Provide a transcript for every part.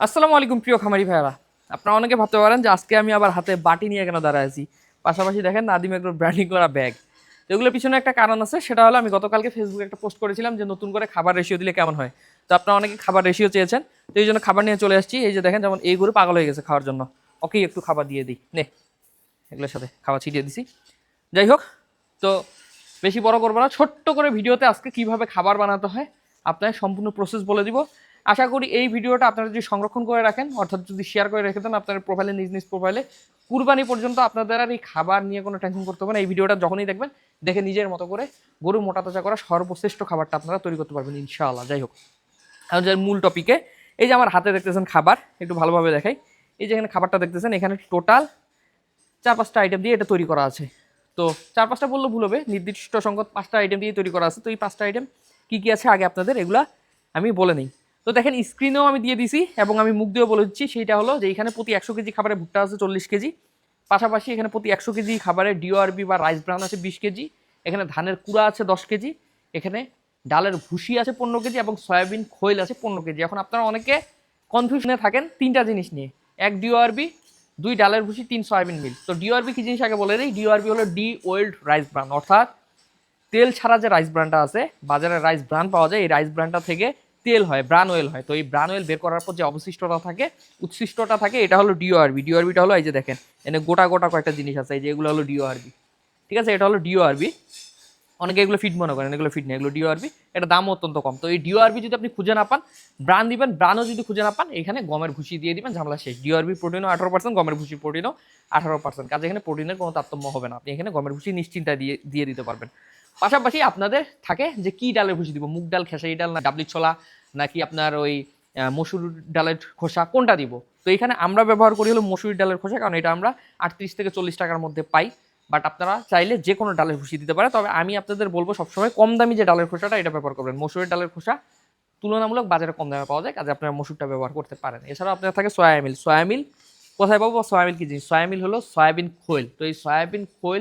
আসসালামু আলাইকুম, প্রিয় খামারি ভাইয়ারা। আপনারা অনেকে ভাবতে পারেন যে আজকে আমি আবার হাতে বাটি নিয়ে কেন দাঁড়ায় আছি। পাশাপাশি দেখেন নাদিম এগুলো ব্র্যান্ডিং করা ব্যাগ এগুলোর পিছনে একটা কারণ আছে, সেটা হলো আমি গতকালকে ফেসবুকে একটা পোস্ট করেছিলাম যে নতুন করে খাবার রেশিও দিলে কেমন হয়। তো আপনারা অনেকে খাবার রেশিও চেয়েছেন, তো এই জন্য খাবার নিয়ে চলে আসছি। এই যে দেখেন, যেমন এই গরু পাগল হয়ে গেছে খাওয়ার জন্য। ওকেই একটু খাবার দিয়ে দিই। নে, এগুলোর সাথে খাবার ছিটিয়ে দিছি। যাই হোক, তো বেশি বড় করব না। ছোট্ট করে ভিডিওতে আজকে কীভাবে খাবার বানাতে হয় আপনার সম্পূর্ণ প্রসেস বলে দিব। আশা করি এই ভিডিওটা আপনারা যদি সংরক্ষণ করে রাখেন, অর্থাৎ যদি শেয়ার করে রেখে দেন আপনার প্রোফাইলে নিজ নিজ প্রোফাইলে কুরবানি পর্যন্ত আপনাদের আর এই খাবার নিয়ে কোনো টেনশন করতে হবে না। এই ভিডিওটা যখনই দেখবেন, দেখে নিজের মতো করে গরু মোটা তাজা করা সর্বশ্রেষ্ঠ খাবারটা আপনারা তৈরি করতে পারবেন, ইনশাআল্লাহ। যাই হোক যে মূল টপিকে এই যে আমার হাতে দেখতেছেন খাবার, একটু ভালোভাবে দেখাই। এই যে এখানে খাবারটা দেখতেছেন, এখানে টোটাল চার পাঁচটা আইটেম দিয়ে এটা তৈরি করা আছে। তো চার পাঁচটা বললে ভুল হবে, নির্দিষ্ট সংখ্যক পাঁচটা আইটেম দিয়ে তৈরি করা আছে। তো এই পাঁচটা আইটেম কী কী আছে আগে আপনাদের, এগুলা আমি বলে নিই। তো দেখেন স্ক্রিনেও আমি দিয়ে দিছি এবং আমি মুখ দিয়েও বলে দিচ্ছি। সেইটা হলো যে এখানে প্রতি একশো কেজি খাবারে ভুট্টা আছে চল্লিশ কেজি। পাশাপাশি এখানে প্রতি একশো কেজি খাবারে ডিওআরবি বা রাইস ব্রান আছে বিশ কেজি। এখানে ধানের কুড়া আছে দশ কেজি। এখানে ডালের ভুসি আছে পনেরো কেজি এবং সয়াবিন খৈল আছে পনেরো কেজি। এখন আপনারা অনেকে কনফিউশনে থাকেন তিনটা জিনিস নিয়ে। এক ডিওআরবি দুই ডালের ভুসি, তিন সয়াবিন মিল তো ডিওআরবি কি জিনিস আগে বলে দিই? ডিওআরবি হলো ডি ওয়েল্ড রাইস ব্রান অর্থাৎ তেল ছাড়া যে রাইস ব্র্যান্ডটা আছে, বাজারে রাইস ব্রান পাওয়া যায়। এই রাইস ব্রানটা থেকে তেল হয় ব্রান অয়েল হয়। তো এই ব্রান অয়েল বের করার পর যে অবশিষ্টটা থাকে উচ্ছিষ্টটা থাকে, এটা হলো ডিওআরবি ডিওআরবিটা হলো এই যে দেখেন, এনে গোটা গোটা কয়েকটা জিনিস আছে, এই যে এগুলো হলো ডিওআরবি ঠিক আছে? এটা হলো ডিওআরবি অনেকে এগুলো ফিট মনে করেন, এগুলো ফিট নেই, এগুলো ডিওআরবি এটা দাম অত্যন্ত কম। তো এই ডিওআরবি যদি আপনি খুঁজে না পান ব্রান দিবেন ব্রানও যদি খুঁজে না পান, এখানে গমের ভুসি দিয়ে দিবেন, ঝামেলা শেষ। ডিওআরবি প্রোটিনও আঠারো পার্সেন্ট গমের ভুসি প্রোটিনও আঠারো পার্সেন্ট কাজে এখানে প্রোটিনের কোনো তারতম্য হবে না। আপনি এখানে গমের ভুসি নিশ্চিন্তায় দিয়ে দিয়ে দিতে পারবেন। পাশাপাশি আপনাদের থাকে যে কি ডালের ভুসি দিব? মুগ ডাল, খেসারি ডাল, না ডাবলি ছোলা, নাকি আপনার ওই মসুর ডালের খোসা, কোনটা দিব? তো এখানে আমরা ব্যবহার করি হলো মসুর ডালের খোসা, কারণ এটা আমরা আটত্রিশ থেকে চল্লিশ টাকার মধ্যে পাই। বাট আপনারা চাইলে যে কোনো ডালের ভুসি দিতে পারে। তবে আমি আপনাদের বলব সবসময় কম দামি যে ডালের খোসাটা, এটা ব্যবহার করবেন। মসুরের ডালের খোসা তুলনামূলক বাজারে কম দামে পাওয়া যায়, কাজে আপনারা মসুরটা ব্যবহার করতে পারেন। এছাড়াও আপনার থাকে সয়ামিল সয়ামিল কোথায় পাবো? সয়াবিন কি জিনিস? সয়াবিন হলো সয়াবিন খোল। তো এই সয়াবিন খোল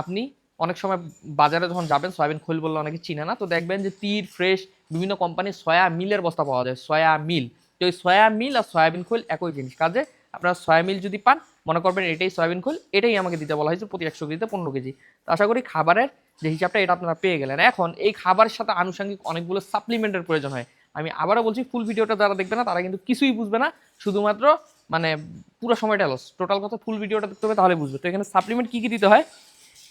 আপনি অনেক সময় বাজারে যখন যাবেন, সয়াবিন খোল বললে অনেকে চিনে না, তো দেখবেন যে তীর, ফ্রেশ বিভিন্ন কোম্পানির সয়া মিলের বস্তা পাওয়া যায় সয়া মিল তো এই সয়া মিল আর সয়াবিন খোল একই জিনিস। কাজে আপনারা সয়া মিল যদি পান, মনে করবেন এটাই সয়াবিন খোল, এটাই আমাকে দিতে বলা হয়েছে প্রতি একশো কেজিতে পনেরো কেজি। তো আশা করি খাবারের যে হিসাবটা, এটা আপনারা পেয়ে গেলেন। এখন এই খাবারের সাথে আনুষঙ্গিক অনেকগুলো সাপ্লিমেন্টের প্রয়োজন হয়। আমি আবারও বলছি ফুল ভিডিওটা যারা দেখবে না, তারা কিন্তু কিছুই বুঝবে না। শুধুমাত্র মানে পুরো সময়টা লস টোটাল কথা ফুল ভিডিওটা দেখতে হবে, তাহলে বুঝবে। তো এখানে সাপ্লিমেন্ট কী কী দিতে হয়?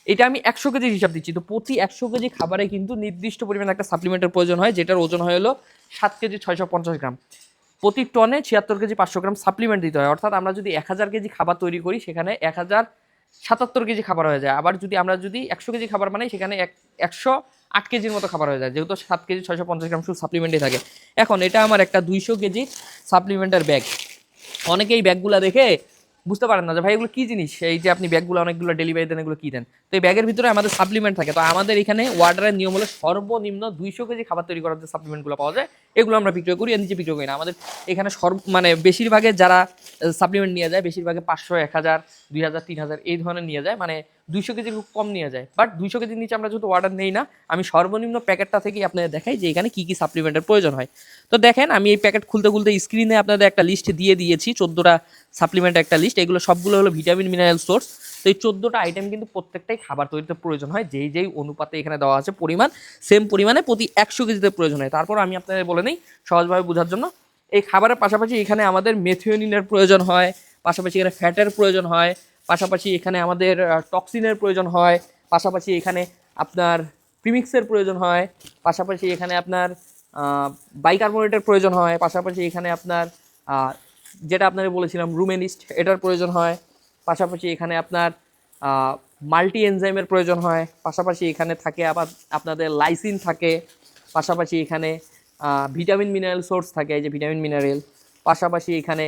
এটা আমি একশো কেজি হিসাব দিচ্ছি। তো প্রতি একশো কেজি খাবারে কিন্তু নির্দিষ্ট পরিমাণে একটা সাপ্লিমেন্টের প্রয়োজন হয়, যেটার ওজন হয় হলো সাত কেজি ছয়শো পঞ্চাশ গ্রাম। প্রতি টনে ছিয়াত্তর কেজি পাঁচশো গ্রাম সাপ্লিমেন্ট দিতে হয়। অর্থাৎ আমরা যদি এক হাজার কেজি খাবার তৈরি করি, সেখানে এক হাজার সাতাত্তর কেজি খাবার হয়ে যায়। আবার যদি আমরা যদি একশো কেজি খাবার বানাই, সেখানে এক, একশো আট কেজির মতো খাবার হয়ে যায়, যেহেতু সাত কেজি ছয়শো পঞ্চাশ গ্রাম শুধু সাপ্লিমেন্টই থাকে। এখন এটা আমার একটা দুইশো কেজি সাপ্লিমেন্টের ব্যাগ অনেকে এই ব্যাগগুলো দেখে বুঝতে পারেন না যে ভাই এগুলো কি জিনিস? এই যে আপনি ব্যাগগুলো অনেকগুলো ডেলিভারি দেন, এগুলো কি দেন? তো এই ব্যাগের ভিতরে আমাদের সাপ্লিমেন্ট থাকে। তো আমাদের এখানে ওয়ার্ডারের নিয়ম হলো সর্বনিম্ন দুইশো কেজি খাবার তৈরি করার যে সাপ্লিমেন্টগুলো পাওয়া যায়, এগুলো আমরা বিক্রয় করি আর নিচে বিক্রয় করি না। আমাদের এখানে সর্ব মানে বেশিরভাগে যারা সাপ্লিমেন্ট নিয়ে যায়, বেশিরভাগে পাঁচশো, এক হাজার, দুই হাজার, তিন হাজার এই ধরনের নিয়ে যায়। মানে দুইশো কেজি খুব কম নেওয়া যায়। বাট দুইশো কেজির নিচে আমরা যেহেতু অর্ডার নেই না, আমি সর্বনিম্ন প্যাকেটটা থেকেই আপনাদের দেখাই যে এখানে কী কী সাপ্লিমেন্টের প্রয়োজন হয়। তো দেখেন, আমি এই প্যাকেট খুলতে খুলতে স্ক্রিনে আপনাদের একটা লিস্ট দিয়ে দিয়েছি, চোদ্দোটা সাপ্লিমেন্ট একটা লিস্ট এগুলো সবগুলো হলো ভিটামিন মিনারেল সোর্স তো এই চোদ্দোটা আইটেম কিন্তু প্রত্যেকটাই খাবার তৈরিতে প্রয়োজন হয়, যেই যেই অনুপাতে এখানে দেওয়া আছে পরিমাণ সেম পরিমাণে প্রতি একশো কেজিতে প্রয়োজন হয়। তারপর আমি আপনাদের বলে নিই, সহজভাবে বোঝার জন্য। এই খাবারের পাশাপাশি এখানে আমাদের মেথিওনিনের প্রয়োজন হয়, পাশাপাশি এখানে ফ্যাটের প্রয়োজন হয় পাশাপাশি এখানে আমাদের টক্সিনের প্রয়োজন হয়, পাশাপাশি এখানে আপনার প্রিমিক্সের প্রয়োজন হয়, পাশাপাশি এখানে আপনার বাইকার্বনেটের প্রয়োজন হয়, পাশাপাশি এখানে আপনার যেটা আপনাকে বলেছিলাম রুমেনিস্ট এটার প্রয়োজন হয়, পাশাপাশি এখানে আপনার মাল্টি এনজাইমের প্রয়োজন হয়, পাশাপাশি এখানে থাকে আবার আপনাদের লাইসিন থাকে, পাশাপাশি এখানে ভিটামিন মিনারেল সোর্স থাকে যে ভিটামিন মিনারেল পাশাপাশি এখানে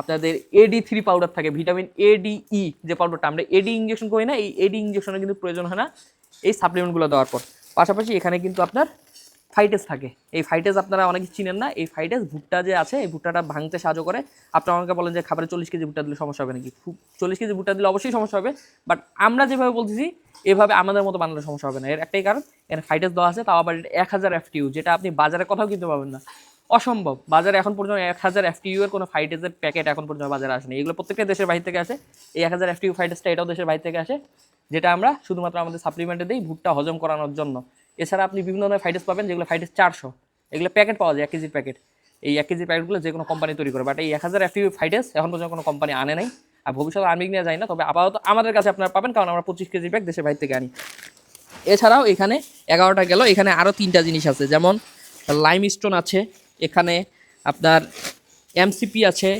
আপনাদের এডি থ্রি পাউডার থাকে ভিটামিন এডিই যে পাউডারটা আমরা এডি ইঞ্জেকশন করি না, এই এডি ইঞ্জেকশনের কিন্তু প্রয়োজন হয় না, এই সাপ্লিমেন্টগুলো দেওয়ার পর। পাশাপাশি এখানে কিন্তু আপনার ফাইটেস থাকে। এই ফাইটেস আপনারা অনেকে চিনেন না, এই ফাইটেস ভুট্টা যে আছে, এই ভুট্টাটা ভাঙতে সাহায্য করে। আপনারা অনেকে বলেন যে খাবারে চল্লিশ কেজি ভুট্টা দিলে সমস্যা হবে নাকি? খুব চল্লিশ কেজি ভুট্টা দিলে অবশ্যই সমস্যা হবে বাট আমরা যেভাবে বলতেছি, এভাবে আমাদের মতো বানালে সমস্যা হবে না। এর একটাই কারণ, এখানে ফাইটেস দেওয়া আছে, তাও আবার এক হাজার এফটিউ যেটা আপনি বাজারে কোথাও কিনতে পাবেন না। অসম্ভব। বাজারে এখন পর্যন্ত এক হাজার এফটিইউ এর কোনো ফাইটেজের প্যাকেট এখন পর্যন্ত বাজারে আসেনি। এগুলো প্রত্যেকটা দেশের বাইরে থেকে আসে। এই এক হাজার এফটিইউ ফাইটেজটা এটাও দেশের বাইরে থেকে আসে, যেটা আমরা শুধুমাত্র আমাদের সাপ্লিমেন্টে দিই ভুট্টা হজম করানোর জন্য। এছাড়া আপনি বিভিন্ন ধরনের ফাইটেজ পাবেন, যেগুলো ফাইটেজ চারশো। এগুলো প্যাকেট পাওয়া যায়, এক কেজির প্যাকেট এই এক কেজির প্যাকেটগুলো যে কোনো কোম্পানি তৈরি করে। বাট এই এক হাজার এফটিইউ ফাইটেজ এখন পর্যন্ত কোনো কোম্পানি আনে নাই। আর ভবিষ্যতে আমি নিয়ে যাই না। তবে আপাতত আমাদের কাছে আপনারা পাবেন, কারণ আমরা পঁচিশ কেজি প্যাক দেশের বাইরে থেকে আনি। এছাড়াও এখানে এগারোটা গেল। এখানে আরও তিনটা জিনিস আছে। যেমন লাইম স্টোন আছে এখানে আপনার এমসিপি আছে,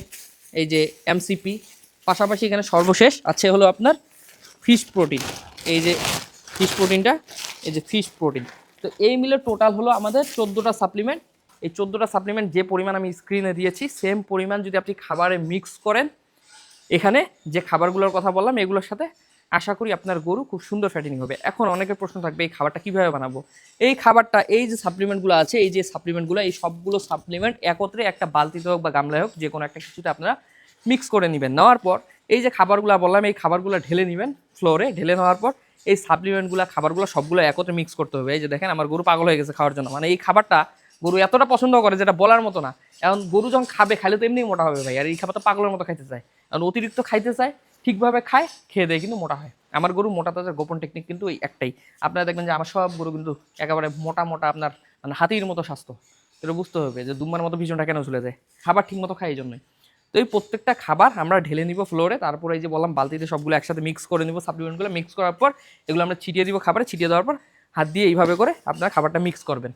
এই যে এমসিপি। পাশাপাশি এখানে সর্বশেষ আছে হলো আপনার ফিশ প্রোটিন। এই যে ফিশ প্রোটিনটা, এই যে ফিশ প্রোটিন। তো এই মিলে টোটাল হলো আমাদের চোদ্দোটা সাপ্লিমেন্ট। এই চোদ্দোটা সাপ্লিমেন্ট যে পরিমাণ আমি স্ক্রিনে দিয়েছি, সেম পরিমাণ যদি আপনি খাবারে মিক্স করেন, এখানে যে খাবারগুলোর কথা বললাম, এগুলোর সাথে আশা করি আপনার গরু খুব সুন্দর ফ্যাটিনিং হবে। এখন অনেকের প্রশ্ন থাকবে, এই খাবারটা কীভাবে বানাবো? এই খাবারটা, এই যে সাপ্লিমেন্টগুলো আছে, এই যে সাপ্লিমেন্টগুলো এই সবগুলো সাপ্লিমেন্ট একত্রে একটা বালতিতে হোক বা গামলায় হোক, যে কোনো একটা কিছুতে আপনারা মিক্স করে নেবেন। নেওয়ার পর এই যে খাবারগুলো বললাম, এই খাবারগুলো ঢেলে নেবেন ফ্লোরে ঢেলে নেওয়ার পর এই সাপ্লিমেন্টগুলো খাবারগুলো সবগুলো একত্রে মিক্স করতে হবে। এই যে দেখেন, আমার গরু পাগল হয়ে গেছে খাওয়ার জন্য। মানে এই খাবারটা গরু এতটা পছন্দ করে যেটা বলার মতো না। এখন গরু যখন খাবে, খাইলে তো এমনিই মোটা হবে ভাই। আর এই খাবার তো পাগলের মতো খাইতে চায়। কারণ অতিরিক্ত খাইতে চায় ঠিকভাবে খায়, খেয়ে দেয় কিন্তু মোটা হয়। আমার গরু মোটা তাজার গোপন টেকনিক কিন্তু ওই একটাই। আপনারা দেখবেন যে আমার সব গরু কিন্তু একেবারে মোটা মোটা আপনার মানে হাতির মতো স্বাস্থ্য। এটা বুঝতে হবে যে দুম্বার মতো ভীষণটা কেন চলে যায়। খাবার ঠিক মতো খায় এই জন্যই। তো এই প্রত্যেকটা খাবার আমরা ঢেলে নিব ফ্লোরে তারপরে এই যে বললাম বালতিতে সবগুলো একসাথে মিক্স করে নিব সাপ্লিমেন্টগুলো মিক্স করার পর এগুলো আমরা ছিটিয়ে দিব খাবারে। ছিটিয়ে দেওয়ার পর হাত দিয়ে এইভাবে করে আপনারা খাবারটা মিক্স করবেন।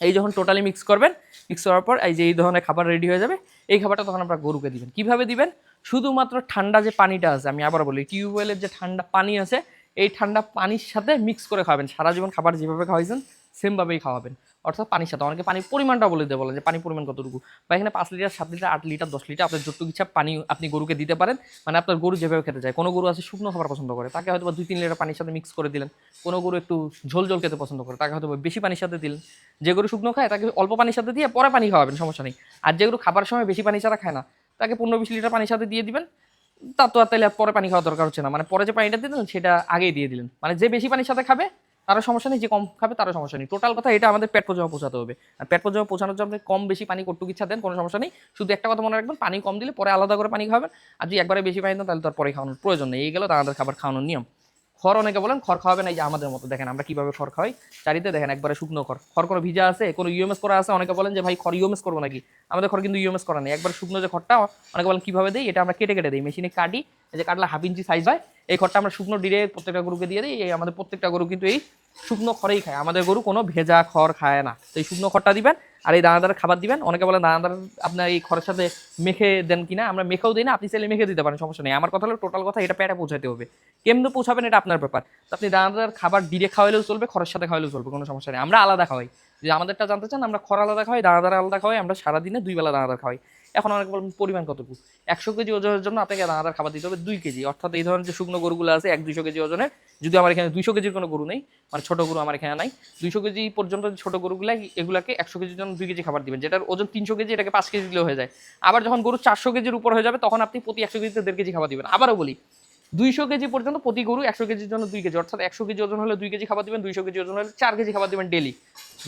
এই যখন টোটালি মিক্স করবেন মিক্স করার পর এই যে এই ধরনের খাবার রেডি হয়ে যাবে, এই খাবারটা তখন আপনারা গরুকে দিবেন। কীভাবে দিবেন? শুধুমাত্র ঠান্ডা যে পানিটা আছে, আমি আবার বলি, টিউবওয়েলের যে ঠান্ডা পানি আছে, এই ঠান্ডা পানির সাথে মিক্স করে খাওয়াবেন সারা জীবন খাবার যেভাবে খাওয়াইছেন সেমভাবেই খাওয়াবেন। অর্থাৎ পানির সাথে। অনেকে পানির পরিমাণটা বলে দেবে বলেন যে, পানির পরিমাণ কতটুকু? বা এখানে পাঁচ লিটার, সাত লিটার, আট লিটার, দশ লিটার, আপনার যতটুকু ইচ্ছা পানি আপনি গরুকে দিতে পারেন। মানে আপনার গরু যেভাবে খেতে চায়। কোনো গরু আছে শুকনো খাবার পছন্দ করে, তাকে হয়তো দুই, তিন লিটার পানির সাথে মিক্স করে দিলেন। কোনো গরু একটু ঝোল ঝোল খেতে পছন্দ করে, তাকে হয়তো বেশি পানির সাথে দিলেন। যে গরু শুকনো খায়, তাকে অল্প পানির সাথে দিয়ে পরে পানি খাওয়াবেন, সমস্যা নেই। আর যে গরু খাবার সময় বেশি পানি ছাড়া খায় না তাকে পনেরো বিশ লিটার পানির সাথে দিয়ে দিবেন। তার তো আর তাহলে পরে পানি খাওয়া দরকার হচ্ছে না। মানে পরে যে পানিটা দিলেন, সেটা আগেই দিয়ে দিলেন। মানে যে বেশি পানির সাথে খাবে, তারও সমস্যা নেই, যে কম খাবে, তারও সমস্যা নেই। টোটাল কথা এটা আমাদের পেট পর্যন্ত পৌঁছাতে হবে। আর পেট পর্যন্ত পৌঁছানোর জন্য কম বেশি পানি কটুক ইচ্ছা দেন, কোনো সমস্যা নেই। শুধু একটা কথা মনে রাখবেন, পানি কম দিলে পরে আলাদা করে পানি খাবেন। আর যদি একবারে বেশি পানি দেন, তাহলে তার পরে খাওয়ানোর প্রয়োজন নেই। এই গেল তাদের খাবার খাওয়ানোর নিয়ম। খড় অনেকে বলেন, খড় খাওয়াবেন এই যে আমাদের মতো। দেখেন আমরা কীভাবে খড় খাওয়াই। চারিতে দেখেন একবারে শুকনো খড়। খড় কোনো ভিজা আছে? কোনো ইউএমএস করা আছে? অনেকে বলেন যে, ভাই, খড় ইউএমএস করব নাকি? আমাদের খড় কিন্তু ইউএমএস করা নেই। একবার শুকনো যে খড়টা, অনেকে বলেন, কীভাবে দিই? এটা আমরা কেটে কেটে দিই। মেশিনে কাটি, এই যে কাটলে হাফ ইঞ্চি সাইজ হয়। এই খড়টা আমরা শুকনো ডিরে প্রত্যেকটা গরুকে দিয়ে দিই। এই আমাদের প্রত্যেকটা গরু কিন্তু এই শুকনো খড়েই খায়। আমাদের গরু কোনো ভেজা খড় খায় না। তো এই শুকনো খড়টা দিবেন। আর এই দানাদার খাবার দিবেন? অনেকে বলে দানাদার আপনার এই খরচ সাথে মেখে দেন কিনা? আমরা মেখেও দিই না, আপনি চাইলে মেখে দিতে পারেন, সমস্যা নেই। আমার কথা হলো টোটাল কথা, এটা প্যাটে পৌঁছাতে হবে। কেমনে পৌঁছাবেন এটা আপনার ব্যাপার। তো আপনি দানাদার খাবার দিয়ে খাওয়াইলেও চলবে খরচ সাথে খাওয়াইলেও চলবে, কোনো সমস্যা নেই। আমরা আলাদা খাওয়াই। যে আমাদেরটা জানতে চান, আমরা খড় আলাদা খাওয়াই, দানাদার আলাদা খাওয়াই, আমরা সারাদিনে দুই বেলা দানাদার খাওয়াই। এখন অনেক পরিমাণ কতটুকু একশো কেজি ওজনের জন্য আপনাকে দানাদার খাবার দিতে হবে দুই কেজি। অর্থাৎ এই ধরনের যে শুকনো গরুগুলো আছে, এক দুইশো কেজি ওজনের, যদি আমার এখানে দুইশো কেজির কোনো গরু নেই মানে ছোট গরু আমার এখানে নাই, দুইশো কেজি পর্যন্ত ছোট গরুগুলা, এগুলাকে একশো কেজির জন্য দুই কেজি খাবার দিবেন, যেটার ওজন তিনশো কেজি, এটাকে পাঁচ কেজি দিলেও হয়ে যায়। আবার যখন গরু চারশো কেজির উপর হয়ে যাবে, তখন আপনি প্রতি একশো কেজিতে দেড় কেজি খাবার দিবেন। আবারও বলি, দুইশো কেজি পর্যন্ত প্রতি গরু একশো কেজির জন্য দুই কেজি, অর্থাৎ একশো কেজি ওজন হলে দুই কেজি খাবার দিবেন, দুইশো কেজি ওজন হলে চার কেজি খাবার দিবেন ডেলি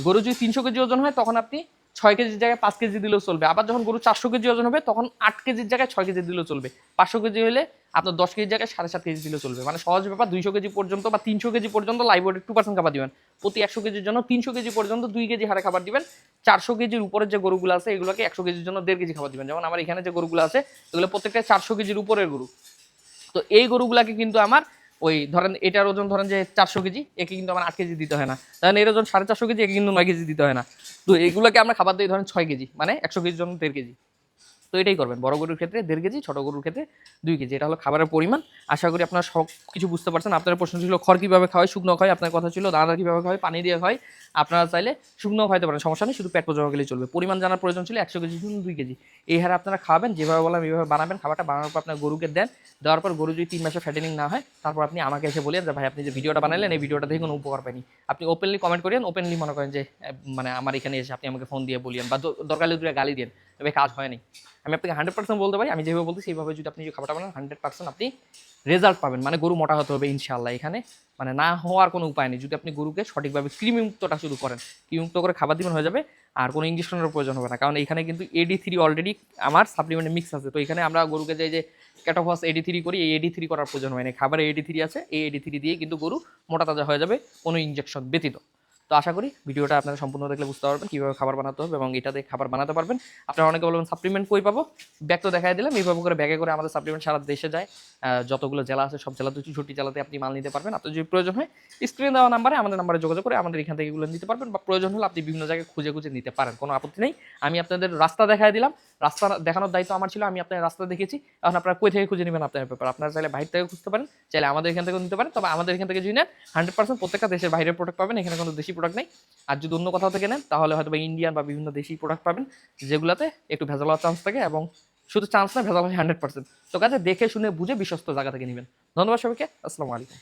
গরু যদি তিনশো কেজি ওজন হয়, তখন আপনি ছয় কেজির জায়গায় পাঁচ কেজি দিলেও চলবে। আবার যখন গরু চারশো কেজি ওজন হবে, তখন আট কেজির জায়গায় ছয় কেজি দিলেও চলবে। পাঁচশো কেজি হলে আপনার দশ কেজির জায়গায় সাড়ে সাত কেজি দিলেও চলবে। মানে সহজ ব্যাপার, দুইশো কেজি পর্যন্ত বা তিনশো কেজি পর্যন্ত লাইভ ওয়েট টু পার্সেন্ট খাবার দিবেন। প্রতি একশো কেজির জন্য তিনশো কেজি পর্যন্ত দুই কেজি হারে খাবার দিবেন। চারশো কেজির উপরের যে গরুগুলো আছে, এগুলোকে একশো কেজির জন্য দেড় কেজি খাবার দিবেন। যেমন আমার এখানে যে গরুগুলো আছে, এগুলো প্রত্যেকটা চারশো কেজির উপরের গরু। তো এই গরুগুলাকে কিন্তু আমার ওই ধরেন এটার ওজন ধরেন যে চারশো কেজি, একে কিন্তু আমার আট কেজি দিতে হয় না। ধরেন এর ওজন সাড়ে চারশো কেজি, একে কিন্তু নয় কেজি দিতে হয় না। তো এগুলোকে আমরা খাবার দিই ধরেন ছয় কেজি মানে একশো কেজির জন্য দেড় কেজি। তো এটাই করবেন। বড় গরুর ক্ষেত্রে দেড় কেজি, ছোট গরুর ক্ষেত্রে দুই কেজি। এটা হলো খাবারের পরিমাণ। আশা করি আপনারা সব কিছু বুঝতে পারছেন। আপনার প্রশ্ন ছিল, খড় কীভাবে খাওয়ায়, শুকনো খায় আপনার কথা ছিল, দানা কীভাবে খাওয়ায়, পানি দিয়ে খায় আপনারা চাইলে শুকনো খাইতে পারেন, সমস্যা নেই, শুধু পেট পর্যন্ত গেলেই চলবে। পরিমাণ জানার প্রয়োজন ছিল একশো কেজি, শুধু দুই কেজি। এই হারে আপনারা খাবেন, যেভাবে বললাম, এইভাবে বানাবেন। খাবারটা বানানোর পর আপনার গরুকে দেন, দেওয়ার পর গরু যদি তিন মাসে ফ্যাটেনিং না হয়, তারপর আপনি আমাকে এসে বলেন যে, ভাই, আপনি যে ভিডিওটা বানালেন, এই ভিডিওটা দেখে কোনো উপকার পাইনি আপনি ওপেনলি কমেন্ট করেন ওপেনলি মনে করেন যে মানে আমার এখানে এসে আপনি আমাকে ফোন দিয়ে বলিয়েন বা দরকার হলে গালি দেন। তবে কাজ হয়নি। আমি আপনাকে হান্ড্রেড পার্সেন্ট বলতে পারি, আমি যেভাবে বলতে সেইভাবে যদি আপনি খাবারটা বানান হান্ড্রেড পার্সেন্ট আপনি রেজাল্ট পাবেন। মানে গরু মোটা হতে হবে ইনশাল্লাহ এখানে। মানে না হওয়ার কোনো উপায় নেই। যদি আপনি গরুকে সঠিকভাবে কৃমিমুক্তটা শুধু করেন, কৃমিমুক্ত করে খাবার দিবেন, হয়ে যাবে। আর কোনো ইঞ্জেকশনের প্রয়োজন হবে না। কারণ এখানে কিন্তু এডি থ্রি অলরেডি আমার সাপ্লিমেন্টে মিক্স আছে। তো এখানে আমরা গরুকে যে যে ক্যাটোফাস এডি থ্রি করি, এই এডি থ্রি করার প্রয়োজন হয় না। খাবারে এডি থ্রি আছে, এই এডি থ্রি দিয়ে কিন্তু গরু মোটা তাজা হয়ে যাবে কোনো ইঞ্জেকশন ব্যতীত। তো আশা করি ভিডিওটা আপনারা সম্পূর্ণ দেখলে বুঝতে পারবেন কীভাবে খাবার বানাতে হবে এবং এটা দিয়ে খাবার বানাতে পারবেন। আপনারা অনেকে বলবেন সাপ্লিমেন্ট কই পাবো? ব্যাগ তো দেখাই দিলাম, এইভাবে করে ব্যাগে করে আমাদের সাপ্লিমেন্ট সারা দেশে যায়। যতগুলো জেলা আছে, সব জেলাতে ছুটি জেলাতে আপনি মাল নিতে পারবেন। আপনার যদি প্রয়োজন হয় স্ক্রিনে দেওয়া নাম্বারে আমাদের নাম্বারে যোগাযোগ করে আমাদের এখান থেকে এগুলো নিতে পারবেন বা প্রয়োজন হলে আপনি বিভিন্ন জায়গায় খুঁজে খুঁজে নিতে পারেন, কোনো আপত্তি নেই। আমি আপনাদের রাস্তা দেখাই দিলাম। রাস্তা দেখানোর দায়িত্ব আমার ছিল, আমি আপনার রাস্তা দেখেছি এখন আপনারা কই থেকে খুঁজে নেবেন আপনার ব্যাপার? আপনারা চাইলে বাইরে থেকে খুঁজতে পারেন, চাইলে আমাদের এখান থেকে নিতে পারেন। তবে আমাদের এখান থেকে যদি নেন হান্ড্রেড পার্সেন্ট প্রত্যেকটা দেশের বাইরের প্রোডাক্ট পাবেন, এখানে কোনো দেশি প্রোডাক্ট নেই। আর যদি অন্য কোথাও থেকে নেন, তাহলে হয়তো বা ইন্ডিয়ান বা বিভিন্ন দেশি প্রোডাক্ট পাবেন, যেগুলোতে একটু ভেজাল হওয়ার চান্স থাকে এবং শুধু চান্স না, ভেজাল হয় হান্ড্রেড পার্সেন্ট তো কাছে দেখে, শুনে, বুঝে, বিশ্বস্ত জায়গা থেকে নেবেন। ধন্যবাদ সবাইকে, আসসালামু আলাইকুম।